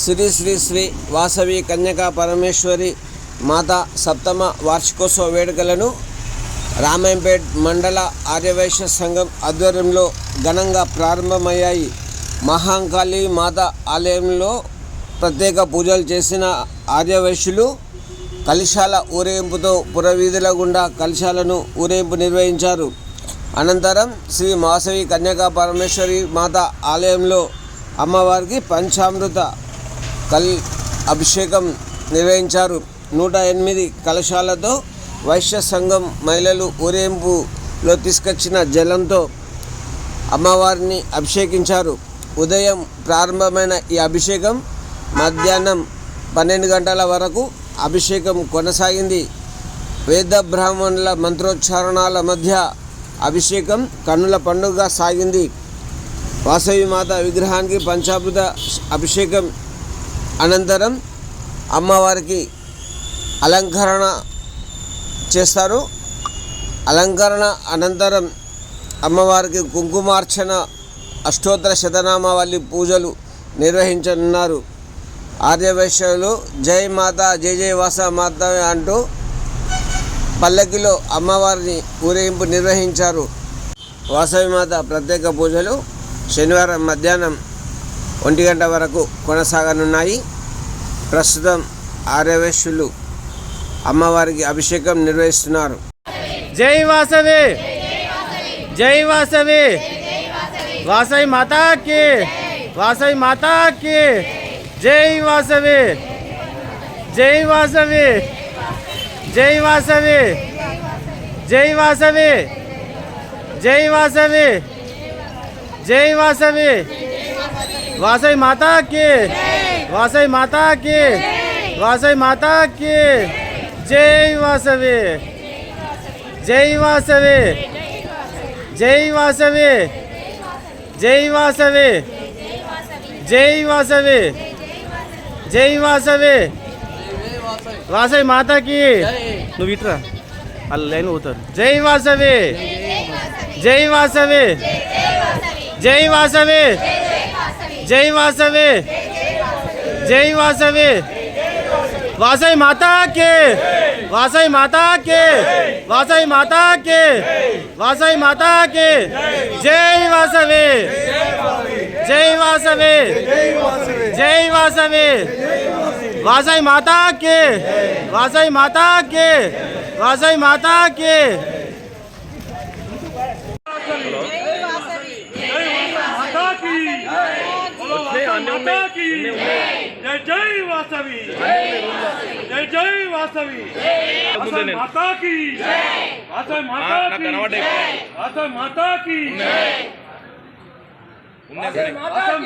శ్రీ శ్రీ శ్రీ వాసవి కన్యకా పరమేశ్వరి మాత సప్తమ వార్షికోత్సవ వేడుకలను రామాయంపేట్ మండల ఆర్యవైశ్య సంఘం ఆధ్వర్యంలో ఘనంగా ప్రారంభమయ్యాయి. మహాంకాళి మాత ఆలయంలో ప్రత్యేక పూజలు చేసిన ఆర్యవైశ్యులు కలశాల ఊరేగింపుతో పురవీధుల గుండా కలశాలను ఊరేగింపు నిర్వహించారు. అనంతరం శ్రీ మాసవి కన్యకా పరమేశ్వరి మాత ఆలయంలో అమ్మవారికి పంచామృత కల్ అభిషేకం నిర్వహించారు. నూట ఎనిమిది కలశాలతో వైశ్య సంఘం మహిళలు ఊరేంపులో తీసుకొచ్చిన జలంతో అమ్మవారిని అభిషేకించారు. ఉదయం ప్రారంభమైన ఈ అభిషేకం మధ్యాహ్నం పన్నెండు గంటల వరకు అభిషేకం కొనసాగింది. వేద బ్రాహ్మణుల మంత్రోచ్చారణాల మధ్య అభిషేకం కన్నుల పండుగ సాగింది. వాసవి మాత విగ్రహానికి పంచాభుత అభిషేకం అనంతరం అమ్మవారికి అలంకరణ చేస్తారు. అలంకరణ అనంతరం అమ్మవారికి కుంకుమార్చన అష్టోత్తర శతనామావళి పూజలు నిర్వహించనున్నారు. ఆర్యవైశ్యులు జై మాత జై జై వాస మాత అంటూ పల్లకిలో అమ్మవారిని ఊరేగింపు నిర్వహించారు. వాసవి మాత ప్రత్యేక పూజలు శనివారం మధ్యాహ్నం ఒంటి గంట వరకు కొనసాగనున్నాయి. ప్రస్తుతం ఆర్యవేశ్యులు అమ్మవారికి అభిషేకం నిర్వహిస్తున్నారు. జై వాసవి! జై వాసవి! వాసవి మాతాకి! వాసవి మాతాకి! జై వాసవి! జై వాసవి! జై వాసవి! జై వాసవి! జై వాసవి! జై వాసవి! వాసవి మాతా కి వాసవి మాతా కి వాసవి మాతా కి జై వాసవి జై వాసవి జై వాసవి జై వాసవి జై వాసవి జై వాసవి వాసవి మాతాకి నువ్వు ఇట్రా వాళ్ళ లైన్ పోతారు జై వాసవి జై వాసవి జై వాసవి జై వాసవి जय वासवी। वासई माता के। वासई माता के। वासई माता के। वासई माता के। जय वासवी। जय वासवी। जय वासवी। वासई माता के। वासई माता के। वासई माता के। माता की। जय जय वासवी। जय जय वासवी। माता की। वासवी माता की। वासवी माता की। वासवी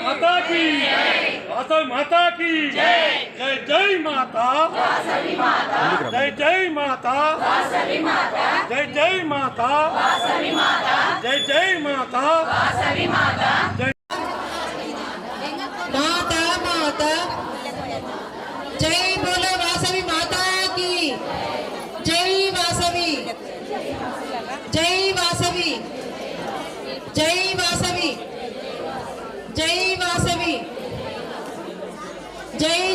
माता की। वासवी माता की। जय जय माता। जय जय माता। जय जय माता। जय जय माता। माता माता। जय बोलो वासवी माता की। जय वासवी। जय वासवी। जय वासवी। जय वासवी। जय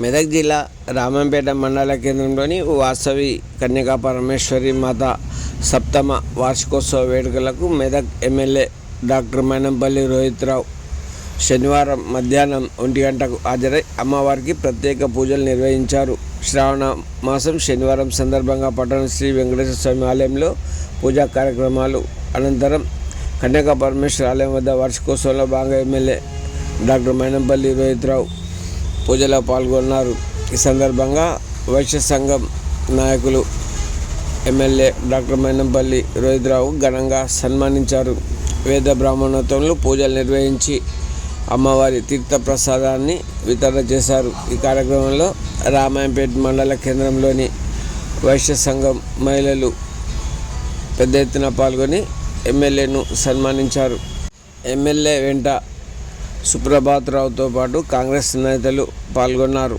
మెదక్ జిల్లా రామంపేట మండల కేంద్రంలోని వాసవి కన్యకా పరమేశ్వరి మాత సప్తమ వార్షికోత్సవ వేడుకలకు మెదక్ ఎమ్మెల్యే డాక్టర్ మైనంపల్లి రోహిత్ రావు శనివారం మధ్యాహ్నం ఒంటి గంటకు హాజరై అమ్మవారికి ప్రత్యేక పూజలు నిర్వహించారు. శ్రావణ మాసం శనివారం సందర్భంగా పట్టణ శ్రీ వెంకటేశ్వర స్వామి ఆలయంలో పూజా కార్యక్రమాలు. అనంతరం కన్యకా పరమేశ్వర ఆలయం వద్ద వార్షికోత్సవంలో భాగంగా ఎమ్మెల్యే డాక్టర్ మైనంపల్లి రోహిత్ రావు పూజలో పాల్గొన్నారు. ఈ సందర్భంగా వైశ్య సంఘం నాయకులు ఎమ్మెల్యే డాక్టర్ మైనంపల్లి రోహిత్రావు ఘనంగా సన్మానించారు. వేద బ్రాహ్మణోత్వంలో పూజలు నిర్వహించి అమ్మవారి తీర్థ ప్రసాదాన్ని వితరణ చేశారు. ఈ కార్యక్రమంలో రామాయంపేట మండల కేంద్రంలోని వైశ్య సంఘం మహిళలు పెద్ద ఎత్తున పాల్గొని ఎమ్మెల్యేను సన్మానించారు. ఎమ్మెల్యే వెంట సుప్రభాత్ రావుతో పాటు కాంగ్రెస్ నేతలు పాల్గొన్నారు.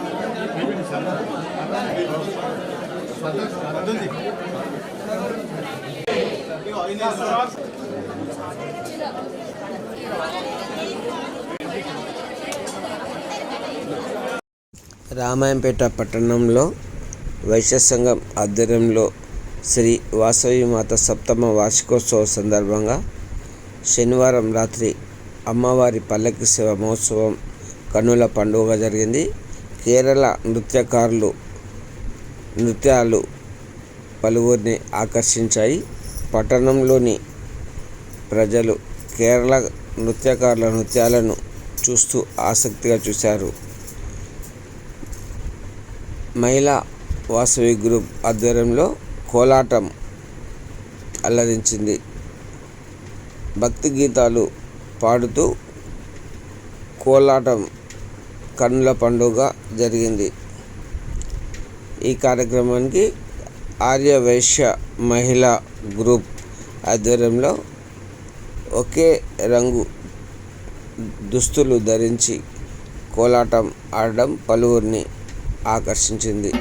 రామాయంపేట పట్టణంలో వైశ్య సంఘం ఆధ్వర్యంలో శ్రీ వాసవి మాత సప్తమ వార్షికోత్సవం సందర్భంగా శనివారం రాత్రి అమ్మవారి పల్లకి శివ మహోత్సవం కన్నుల పండుగ జరిగింది. కేరళ నృత్యకారులు నృత్యాలు పలువురిని ఆకర్షించాయి. పట్టణంలోని ప్రజలు కేరళ నృత్యకారుల నృత్యాలను చూస్తూ ఆసక్తిగా చూశారు. మహిళా వాసవి గ్రూప్ ఆధ్వర్యంలో కోలాటం అల్లరించింది భక్తి గీతాలు పాడుతూ కోలాటం కన్నుల పండుగ జరిగింది. ఈ కార్యక్రమానికి ఆర్య వైశ్య మహిళా గ్రూప్ ఆధ్వర్యంలో ఒకే రంగు దుస్తులు ధరించి కోలాటం ఆడడం పలువురిని ఆకర్షించింది.